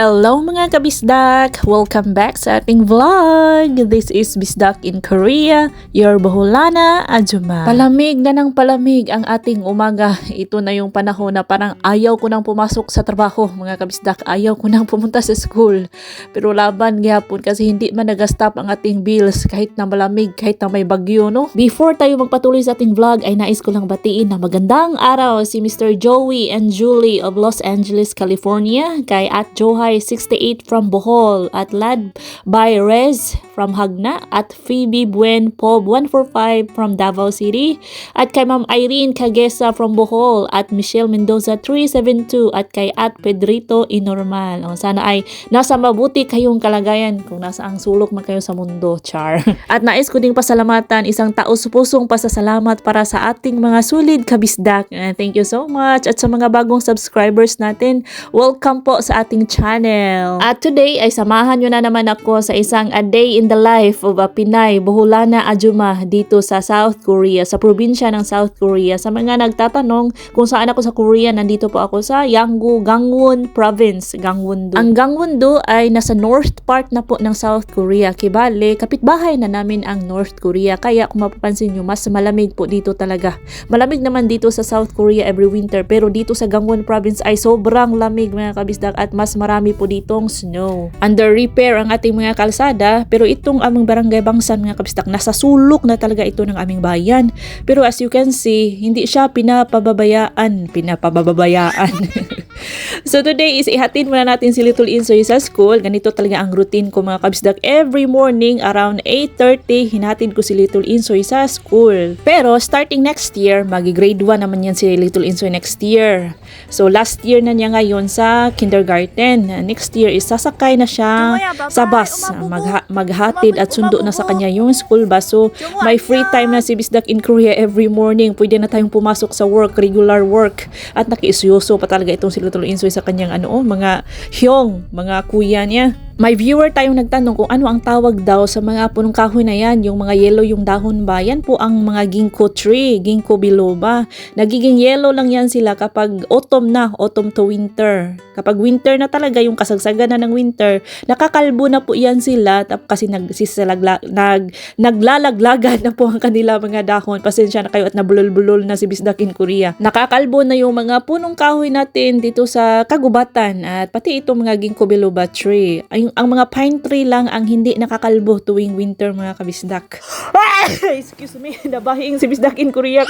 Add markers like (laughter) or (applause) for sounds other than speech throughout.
Hello mga kabisdak! Welcome back sa ating vlog! This is Bisdak in Korea, your Boholana Ajuma. Palamig na ng palamig ang ating umaga. Ito na yung panahon na parang ayaw ko nang pumasok sa trabaho mga kabisdak. Ayaw ko nang pumunta sa school. Pero laban gihapon kasi hindi man nag-stop ang ating bills kahit na malamig, kahit na may bagyo, no? Before tayo magpatuloy sa ating vlog ay nais ko lang batiin na magandang araw si Mr. Joey and Julie of Los Angeles, California, kay at Johay 68 from Bohol, at led by Rez from Hagna, at Phoebe Buen Pob 145 from Davao City, at kay Ma'am Irene Cagesa from Bohol, at Michelle Mendoza 372, at kay at Pedrito Inormal. O, sana ay nasa mabuti kayong kalagayan kung nasa ang sulok man kayo sa mundo, char. (laughs) at nais ko ding pasalamatan isang taos-pusong pasasalamat para sa ating mga sulid kabisdak. Uh, thank you so much. At sa mga bagong subscribers natin, welcome po sa ating channel. At today ay samahan nyo na naman ako sa isang a day in the life of a Pinay Boholana Ajuma dito sa South Korea, sa probinsya ng South Korea. Sa mga nagtatanong kung saan ako sa Korea, nandito po ako sa Yanggu, Gangwon Province, Gangwon-do. Ang Gangwon-do ay nasa north part na po ng South Korea. Kibale, kapitbahay na namin ang North Korea. Kaya kung mapapansin nyo, mas malamig po dito talaga. Malamig naman dito sa South Korea every winter, pero dito sa Gangwon Province ay sobrang lamig mga kabisdak at mas marami po ditong snow. Under repair ang ating mga kalsada, pero itong aming barangay Bangsan mga kabisdak, nasa sulok na talaga ito ng aming bayan. Pero as you can see, hindi siya pinapababayaan, pinapababayaan. (laughs) so today is ihatid muna natin si Little Insoy sa school. Ganito talaga ang routine ko mga kabisdak. Every morning around 8.30, hinatid ko si Little Insoy sa school. Pero starting next year, magi-grade 1 naman yan si Little Insoy next year. So last year na niya ngayon sa kindergarten. Next year is sasakay na siya sa bus. Magha- maghatid at sundo na sa kanya yung school bus. So may free time na si Bisdak in Korea every morning. Pwede na tayong pumasok sa work, regular work. At nakiisyoso pa talaga itong si Little Insoy sa kanyang ano, oh, mga hyong, mga kuya niya. May viewer tayong nagtanong kung ano ang tawag daw sa mga punong kahoy na yan, yung mga yellow yung dahon ba? Yan po ang mga ginkgo tree, ginkgo biloba. Nagiging yellow lang yan sila kapag autumn na, autumn to winter. Kapag winter na talaga, yung kasagsagan na ng winter, nakakalbo na po yan sila tap, kasi nag, sisalagla, nag, naglalaglagan (laughs) na po ang kanila mga dahon. Pasensya na kayo at nabulol-bulol na si Bisdak in Korea. Nakakalbo na yung mga punong kahoy natin dito sa kagubatan at pati itong mga ginkgo biloba tree. Ay, ang mga pine tree lang ang hindi nakakalbo tuwing winter mga kabisdak. (laughs) Excuse me, nabahing si bisdak in Korea.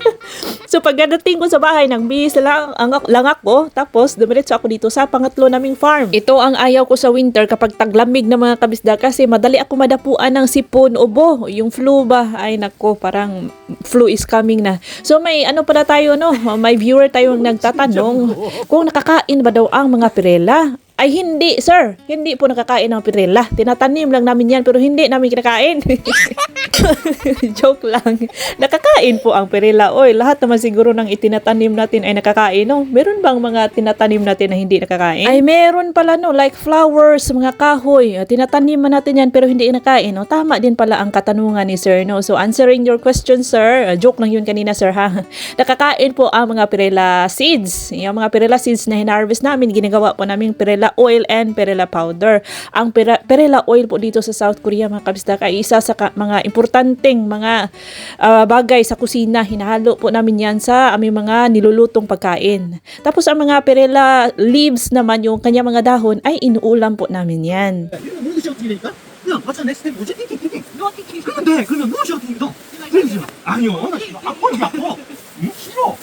(laughs) so pagdating ko sa bahay, nagbihis lang, ang, lang ako, tapos dumiretso ako dito sa pangatlo naming farm. Ito ang ayaw ko sa winter kapag taglamig na mga kabisdak kasi madali ako madapuan ng sipon ubo. Yung flu ba? Ay nako, parang flu is coming na. So may ano pala tayo no, may viewer tayong nagtatanong kung nakakain ba daw ang mga pirela. Ay hindi, sir. Hindi po nakakain ng pirela. Tinatanim lang namin yan pero hindi namin kinakain. (laughs) Joke lang. Nakakain po ang pirela. Oy, lahat naman siguro ng itinatanim natin ay nakakain, no? Meron bang mga tinatanim natin na hindi nakakain? Ay, meron pala, no? Like flowers, mga kahoy. Tinatanim man natin yan pero hindi nakakain, no? Tama din pala ang katanungan ni sir, no? So, answering your question, sir. uh, joke lang yun kanina, sir, ha? (laughs) Nakakain po ang mga pirela seeds. Yung mga pirela seeds na hinarvest namin, ginagawa po namin pirela oil and pirela powder. Ang pira- pirela oil po dito sa South Korea, mga kabisdak, ay isa sa ka- mga importanteng mga ah, bagay sa kusina. Hinahalo po namin yan sa aming mga nilulutong pagkain. Tapos ang mga pirela leaves naman, yung kanya mga dahon, ay inuulam po namin yan. 이거 누구 시험 되니까? 그냥 (laughs) 맞아 내 스텝 뭐지? 띵띵띵띵 너가 띵띵 하면 돼 그러면 누구 시험 띵띵 너 그러지 아니요 나 싫어 아파 이게 아파 응? 싫어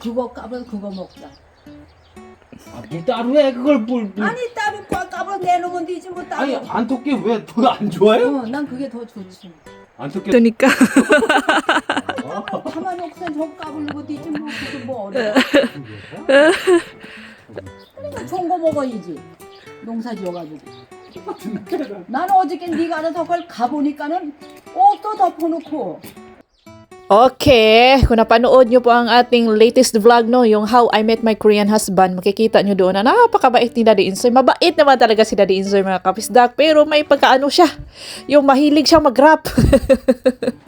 그거 까불 그거 먹자. 아뭘 따로 해 그걸 뭘, 뭘. 아니 따로 까- 까불 내놓으면 되지 뭐 따로. 아니 안 톡게 왜 그거 안 좋아해요? 어, 난 그게 더 좋지. 안 톡게 Tunika. 가만히 없으면 저 까불고 되지 뭐 그게 뭐 어려워. 그러니까 좋은 거 먹어야지. 농사 지어가지고. (laughs) 나는 어저께 네가 알아서 그걸 가보니까는 옷도 덮어놓고 Okay, kung napanood nyo po ang ating latest vlog, no, yung How I Met My Korean Husband, makikita nyo doon na napakabait ni Daddy Insoy. Mabait naman talaga si Daddy Insoy, mga kapisdak, pero may pagkaano siya, yung mahilig siyang mag-rap.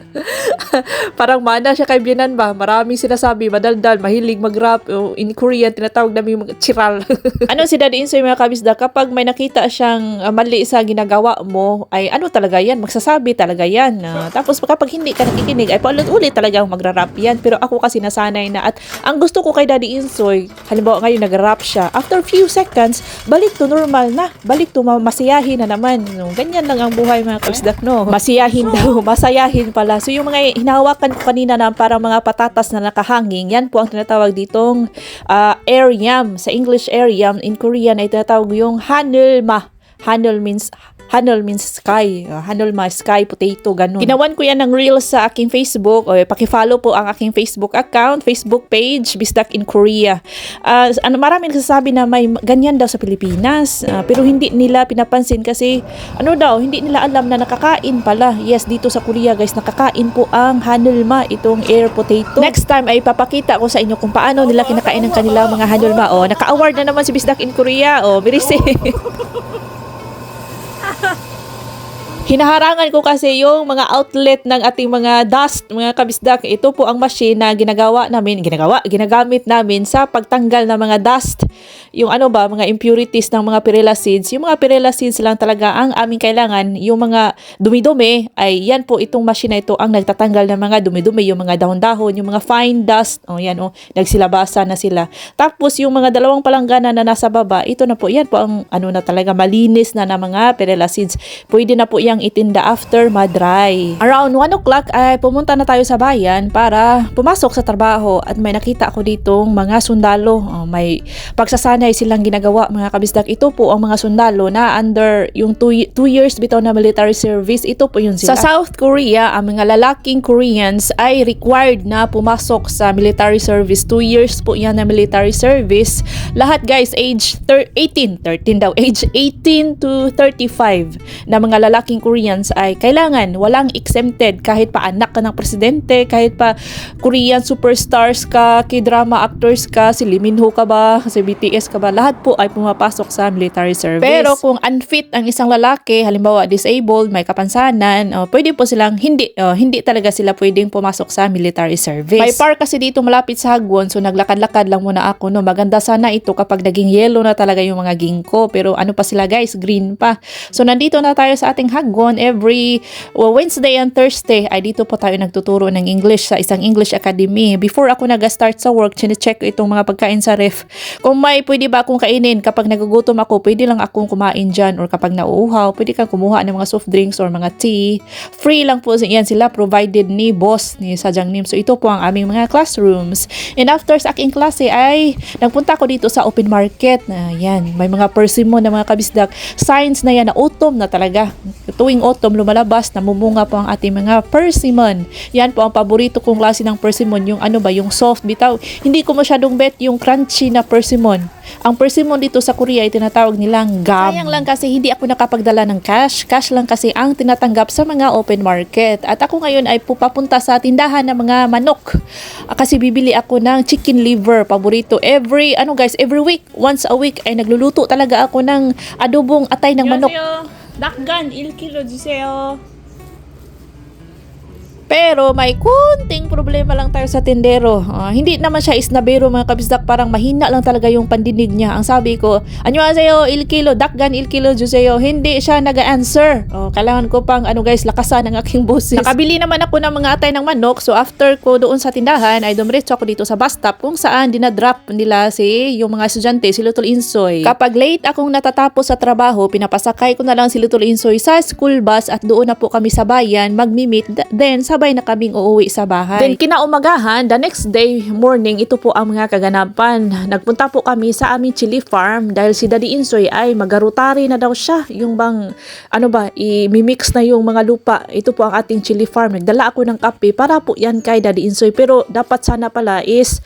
(laughs) parang mana siya kay Bianan ba. Maraming sinasabi, madaldal, mahilig mag-rap. In Korean, tinatawag namin yung chiral. (laughs) ano si Daddy Insoy mga kabisda, kapag may nakita siyang ah, mali sa ginagawa mo, ay ano talaga yan, magsasabi talaga yan. Ah, tapos kapag hindi ka nakikinig, ay paulit-ulit talagang magra-rap yan. Pero ako kasi nasanay na. At ang gusto ko kay Daddy Insoy, halimbawa ngayon nag-rap siya, after few seconds, balik to normal na. Balik to ma- masiyahin na naman. No, ganyan lang ang buhay mga kabisda, no? Masiyahin daw, (laughs) masayahin pala. So yung mga hinahawakan ko kanina na parang mga patatas na nakahanging, yan po ang tinatawag ditong ah, air yam. Sa English air yam, in Korean ay tinatawag yung hanulma. Hanul means Hanul means sky. Uh, Hanul ma sky potato ganun. Ginawan ko yan ng reels sa aking Facebook. O, paki-follow po ang aking Facebook account, Facebook page, Bisdak in Korea. Uh, ano, marami nagsasabi na may ganyan daw sa Pilipinas. Uh, pero hindi nila pinapansin kasi ano daw, hindi nila alam na nakakain pala. Yes, dito sa Korea guys, nakakain po ang hanulma, itong air potato. Next time ay papakita ko sa inyo kung paano nila kinakain ng kanilang mga hanulma. O, naka-award na naman si Bisdak in Korea. O, Birise. (laughs) Hinaharangan ko kasi yung mga outlet ng ating mga dust, mga kabisdak. Ito po ang machine na ginagawa namin, ginagawa, ginagamit namin sa pagtanggal ng mga dust. Yung ano ba, mga impurities ng mga perilla seeds. Yung mga perilla seeds lang talaga ang aming kailangan. Yung mga dumi-dumi, ay yan po itong machine na ito ang nagtatanggal ng mga dumi-dumi, yung mga dahon-dahon, yung mga fine dust. O yan o, nagsilabasa na sila. Tapos yung mga dalawang palanggana na nasa baba, ito na po, yan po ang ano na talaga malinis na na mga perilla seeds. Pwede na po yang itinda after madry. Around 1 o'clock ay pumunta na tayo sa bayan para pumasok sa trabaho at may nakita ako ditong mga sundalo. Oh, may pagsasanay silang ginagawa mga kabisdak. Ito po ang mga sundalo na under yung 2 years bitaw na military service. Ito po yun sila. Sa South Korea, ang mga lalaking Koreans ay required na pumasok sa military service. 2 years po yan na military service. Lahat guys, age thir- 18, 13 daw, age 18 to 35 na mga lalaking Koreans ay kailangan walang exempted kahit pa anak ka ng presidente, kahit pa Korean superstars ka, k-drama actors ka, si Lee Min Ho ka ba, si BTS ka ba, lahat po ay pumapasok sa military service. Pero kung unfit ang isang lalaki, halimbawa disabled, may kapansanan, oh, pwede po silang hindi oh, hindi talaga sila pwedeng pumasok sa military service. May park kasi dito malapit sa Hagwon, so naglakad-lakad lang muna ako no. Maganda sana ito kapag naging yellow na talaga yung mga ginkgo, pero ano pa sila guys, green pa. So nandito na tayo sa ating Hagwon every well, Wednesday and Thursday ay dito po tayo nagtuturo ng English sa isang English Academy. Before ako nag-start sa work, chine-check ko itong mga pagkain sa ref. Kung may pwede ba akong kainin, kapag nagugutom ako, pwede lang akong kumain dyan or kapag nauuhaw, pwede kang kumuha ng mga soft drinks or mga tea. Free lang po yan sila provided ni boss ni Sajang Nim. So ito po ang aming mga classrooms. And after sa aking klase ay nagpunta ko dito sa open market. na yan, may mga persimmon na mga kabisdak. Signs na yan na autumn na talaga. Tuwing autumn lumalabas, namumunga po ang ating mga persimmon. Yan po ang paborito kong klase ng persimmon, yung ano ba, yung soft bitaw. Hindi ko masyadong bet yung crunchy na persimmon. Ang persimmon dito sa Korea ay tinatawag nilang gam. Sayang lang kasi hindi ako nakapagdala ng cash. Cash lang kasi ang tinatanggap sa mga open market. At ako ngayon ay pupapunta sa tindahan ng mga manok. Ah, Kasi bibili ako ng chicken liver, paborito. Every, ano guys, every week, once a week ay nagluluto talaga ako ng adobong atay ng manok. 낙간 1kg 주세요. Pero may kunting problema lang tayo sa tindero. Ah, hindi naman siya isnabero mga kabisdak. Parang mahina lang talaga yung pandinig niya. Ang sabi ko, anyo sa'yo, il kilo, dakgan il kilo sa'yo. Hindi siya nag-answer. Oh, kailangan ko pang ano guys, lakasan ang aking boses. Nakabili naman ako ng mga atay ng manok. So after ko doon sa tindahan, ay dumiretso ako dito sa bus stop kung saan dinadrop nila si yung mga estudyante, si Little Insoy. Kapag late akong natatapos sa trabaho, pinapasakay ko na lang si Little Insoy sa school bus at doon na po kami sa bayan magmi-meet. Then sabay na kaming uuwi sa bahay. Then kinaumagahan, the next day morning, ito po ang mga kaganapan. Nagpunta po kami sa aming chili farm dahil si Daddy Insoy ay magarutari na daw siya. Yung bang, ano ba, i-mix na yung mga lupa. Ito po ang ating chili farm. Nagdala ako ng kape para po yan kay Daddy Insoy. Pero dapat sana pala is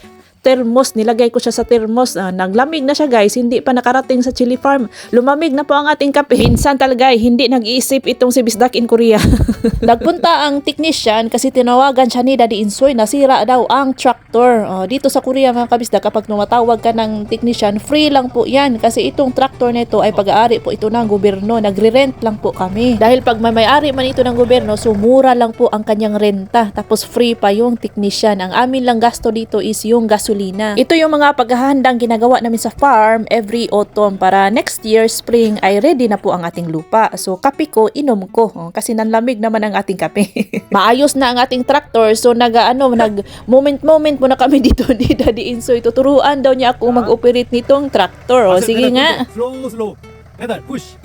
thermos, nilagay ko siya sa thermos. Ah, naglamig na siya guys, hindi pa nakarating sa chili farm. Lumamig na po ang ating kape. Minsan talaga eh, hindi nag-iisip itong si Bisdak in Korea. (laughs) Nagpunta ang technician kasi tinawagan siya ni Daddy Insoy nasira daw ang tractor. Ah, dito sa Korea mga kabisdak, kapag tumatawag ka ng technician, free lang po yan kasi itong tractor nito ay pag-aari po ito ng gobyerno. Nagre-rent lang po kami. Dahil pag may may-ari man ito ng gobyerno, so mura lang po ang kanyang renta. Tapos free pa yung technician. Ang amin lang gasto dito is yung gasolina Ito yung mga paghahandang ginagawa namin sa farm every autumn para next year spring ay ready na po ang ating lupa. So kape ko, inom ko. Oh, kasi nanlamig naman ang ating kape. (laughs) Maayos na ang ating tractor. So nag ano, nag moment-moment muna kami dito (laughs) ni Daddy Insoy. Tuturuan daw niya ako mag-operate nitong tractor. O sige nga. 슬로우 슬로우 페달 푸시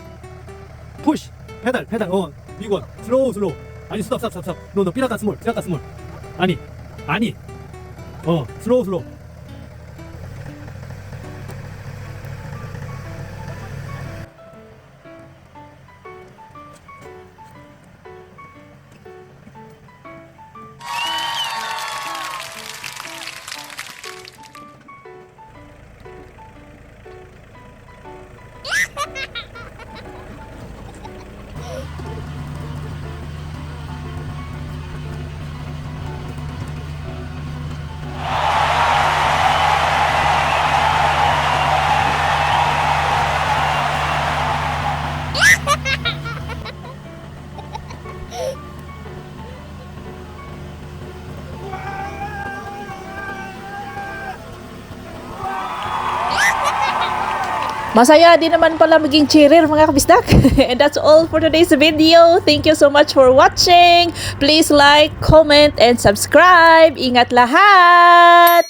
푸시 페달 페달 어 이거 슬로우 슬로우 아니 스톱 스톱 스톱 노노 삐라다 스몰 삐라다 스몰 아니 아니 어 슬로우 슬로우 Masaya din naman pala maging cheerer mga kabisdak. (laughs) And that's all for today's video. Thank you so much for watching. Please like, comment, and subscribe. Ingat lahat!